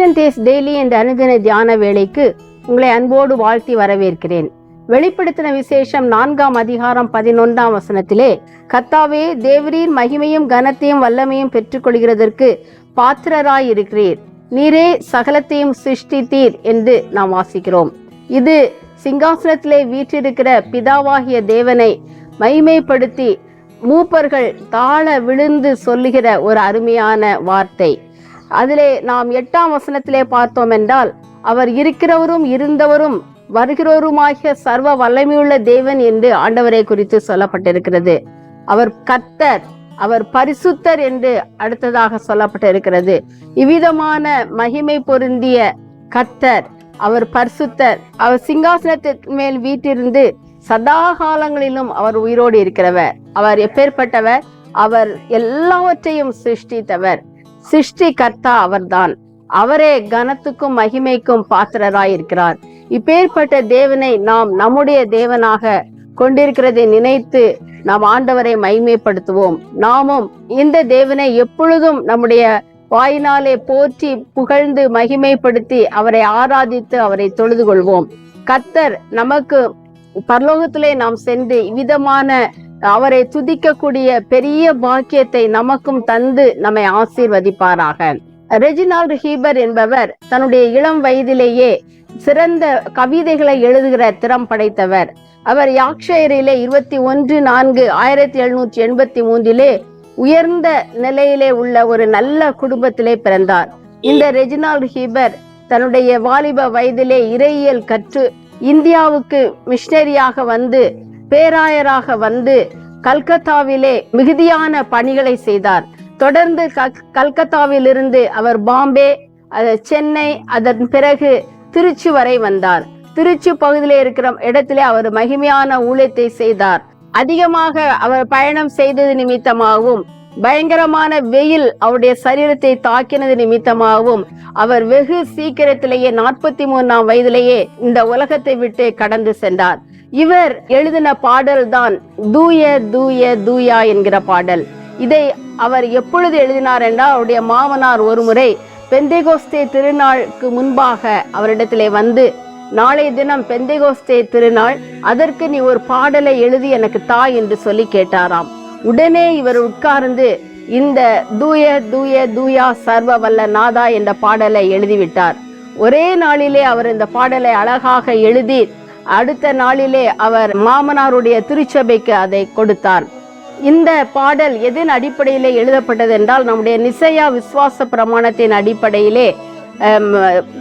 அட்வென்டேஸ் daily என்ற அனுதின தியான வேலைக்கு உங்களை அன்போடு வாழ்த்தி வரவேற்கிறேன். வெளிப்படுத்தின விசேஷம் நான்காம் அதிகாரம் பதினொன்றாம் வசனத்திலே கத்தாவே தேவரீர் மகிமையும் கனத்தையும் வல்லமையும் பெற்றுக்கொள்கிறதற்கு பாத்திரராய் இருக்கிறீர் நீரே சகலத்தையும் சிருஷ்டித்தீர் என்று நாம் வாசிக்கிறோம். இது சிங்காசனத்திலே வீற்றிருக்கிற பிதாவாகிய தேவனை மகிமைப்படுத்தி மூப்பர்கள் தாழ விழுந்து சொல்லுகிற ஒரு அருமையான வார்த்தை. அதிலே நாம் எட்டாம் வசனத்திலே பார்த்தோம் என்றால் அவர் இருக்கிறவரும் இருந்தவரும் வருகிறவருமாகிய சர்வ வல்லமையுள்ள தேவன் என்று ஆண்டவரை குறித்து சொல்லப்பட்டிருக்கிறது. அவர் கத்தர் அவர் பரிசுத்தர் என்று அடுத்ததாக சொல்லப்பட்டிருக்கிறது. இவ்விதமான மகிமை பொருந்திய கத்தர் அவர் பரிசுத்தர் அவர் சிங்காசனத்தின் மேல் வீட்டிருந்து சதா காலங்களிலும் அவர் உயிரோடு இருக்கிறவர். அவர் எப்பேற்பட்டவர்? அவர் எல்லாவற்றையும் சிருஷ்டித்தவர். சிருஷ்டி கர்த்தா அவர்தான். அவரே கனத்துக்கும் மகிமைக்கும் பாத்திரராய் இருக்கிறார் இப்பேற்பட்ட தேவனை நாம் நம்முடைய தேவனாக கொண்டிருக்கிறதை நினைத்து நாம் ஆண்டவரை மகிமைப்படுத்துவோம். நாமும் இந்த தேவனை எப்பொழுதும் நம்முடைய வாயினாலே போற்றி புகழ்ந்து மகிமைப்படுத்தி அவரை ஆராதித்து அவரை தொழுது கொள்வோம் கத்தர் நமக்கு பரலோகத்திலே நாம் சென்று இவ்விதமான அவரை துதிக்கக்கூடிய பெரிய பாக்கியத்தை நமக்கும் தந்து நம்மை ஆசீர்வதிப்பாராக. ரெஜினால்டு ஹீபர் என்பவர் தன்னுடைய இளம் வயதிலேயே சிறந்த கவிதைகளை எழுதுகிற திறம் படைத்தவர். அவர் யாக்ஷயரிலே இருபத்தி ஒன்று நான்கு ஆயிரத்தி எழுநூற்றி எண்பத்தி மூன்றிலே உயர்ந்த நிலையிலே உள்ள ஒரு நல்ல குடும்பத்திலே பிறந்தார். இந்த ரெஜினால்டு ஹீபர் தன்னுடைய வாலிப வயதிலே இறையியல் கற்று இந்தியாவுக்கு மிஷினரியாக வந்து பேராயராக வந்து கல்கத்தாவிலே மிகுதியான பணிகளை செய்தார். தொடர்ந்து கல்கத்தாவிலிருந்து அவர் பாம்பே சென்னை அதன் பிறகு திருச்சி வரை வந்தார். திருச்சி பகுதியில் இருக்கிற இடத்திலே அவர் மகிமையான ஊழியத்தை செய்தார். அதிகமாக அவர் பயணம் செய்தது நிமித்தமாகவும் பயங்கரமான வெயில் அவருடைய சரீரத்தை தாக்கினது நிமித்தமாகவும் அவர் வெகு சீக்கிரத்திலேயே நாற்பத்தி மூணாம் வயதிலேயே இந்த உலகத்தை விட்டு கடந்து சென்றார். இவர் எழுதின பாடல் தான் தூய தூய தூயா என்கிற பாடல். இதை அவர் எப்பொழுது எழுதினார் என்றால் அவருடைய மாமனார் ஒருமுறை பெந்தைகோஸ்தே திருநாளுக்கு முன்பாக அவரிடத்திலே வந்து நாளைய தினம் பெந்தைகோஸ்தே திருநாள் அதற்கு நீ ஒரு பாடலை எழுதி எனக்கு தா என்று சொல்லி கேட்டாராம். உடனே இவர் உட்கார்ந்து இந்த தூய தூய தூயா சர்வ வல்ல நாதா என்ற பாடலை எழுதிவிட்டார். ஒரே நாளிலே அவர் இந்த பாடலை அழகாக எழுதி அடுத்த நாளிலே அவர் மாமனாருடைய திருச்சபைக்கு அதை கொடுத்தார். இந்த பாடல் எதன் அடிப்படையிலே எழுதப்பட்டது என்றால் நம்முடைய நிசையா விஸ்வாச பிரமாணத்தின் அடிப்படையிலே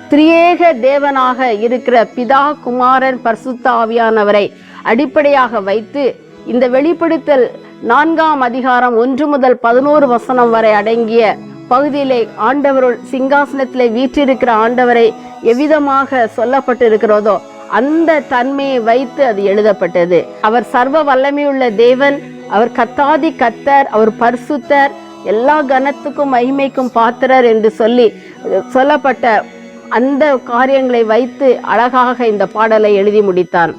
திரியேக தேவனாக இருக்கிற பிதா குமாரன் பர்சுத்தாவியானவரை அடிப்படையாக வைத்து இந்த வெளிப்படுத்தல் நான்காம் அதிகாரம் ஒன்று முதல் பதினோரு வசனம் வரை அடங்கிய பகுதியிலே ஆண்டவருள் சிங்காசனத்திலே வீற்றிருக்கிற ஆண்டவரை எவ்விதமாக சொல்லப்பட்டிருக்கிறதோ அந்த தன்மையை வைத்து அது எழுதப்பட்டது. அவர் சர்வ வல்லமையுள்ள தேவன் அவர் கத்தாதி கத்தர் அவர் பரிசுத்தர் எல்லா கனத்துக்கும் மகிமைக்கும் பாத்திரர் என்று சொல்லி சொல்லப்பட்ட அந்த காரியங்களை வைத்து அழகாக இந்த பாடலை எழுதி முடித்தான்.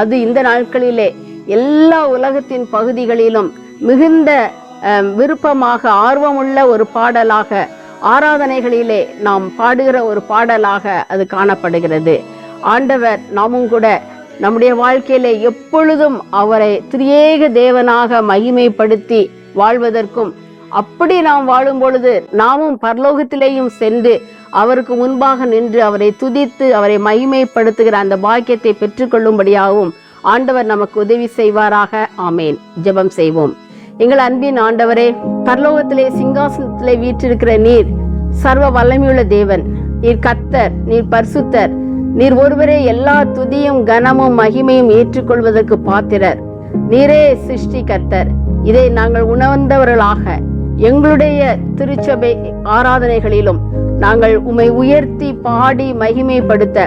அது இந்த நாட்களிலே எல்லா உலகத்தின் பகுதிகளிலும் மிகுந்த விருப்பமாக ஆர்வமுள்ள ஒரு பாடலாக ஆராதனைகளிலே நாம் பாடுகிற ஒரு பாடலாக அது காணப்படுகிறது. ஆண்டவர் நாமும் கூட நம்முடைய வாழ்க்கையில எப்பொழுதும் அவரை திரியேக தேவனாக மகிமைப்படுத்தி வாழ்வதற்கும் அப்படி நாம் வாழும் பொழுது நாமும் பரலோகத்திலேயும் சென்று அவருக்கு முன்பாக நின்று அவரை துதித்து அவரை மகிமைப்படுத்துகிற அந்த பாக்கியத்தை பெற்றுக்கொள்ளும்படியாகவும் ஆண்டவர் நமக்கு உதவி செய்வாராக. ஆமேன். ஜெபம் செய்வோம். எங்கள் அன்பின் ஆண்டவரே பரலோகத்திலே சிங்காசனத்திலே வீற்றிருக்கிற நீர் சர்வ வல்லமையுள்ள தேவன். நீர் கத்தர் நீர் பரிசுத்தர். நீர் ஒருவரே எல்லா துதியும் கனமும் மகிமையும் ஏற்றுக்கொள்வதற்கு பாத்திரர். நீரே சிருஷ்டி கர்த்தர் இதை நாங்கள் உணர்ந்தவர்களாக எங்களுடைய திருச்சபை ஆராதனைகளிலும் நாங்கள் உமை உயர்த்தி பாடி மகிமைப்படுத்த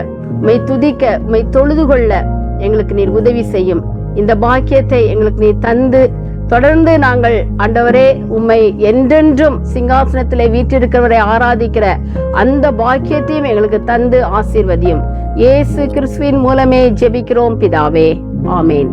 உமை துதிக்க உமை தொழுது கொள்ள எங்களுக்கு நீர் உதவி செய்யும். இந்த பாக்கியத்தை எங்களுக்கு நீர் தந்து தொடர்ந்து நாங்கள் ஆண்டவரே உம்மை என்றென்றும் சிங்காசனத்திலே வீற்றிருக்கிறவரை ஆராதிக்கிற அந்த பாக்கியத்தையும் எங்களுக்கு தந்து ஆசீர்வதியும். இயேசு கிறிஸ்துவின் மூலமே ஜெபிக்கிறோம் பிதாவே. ஆமேன்.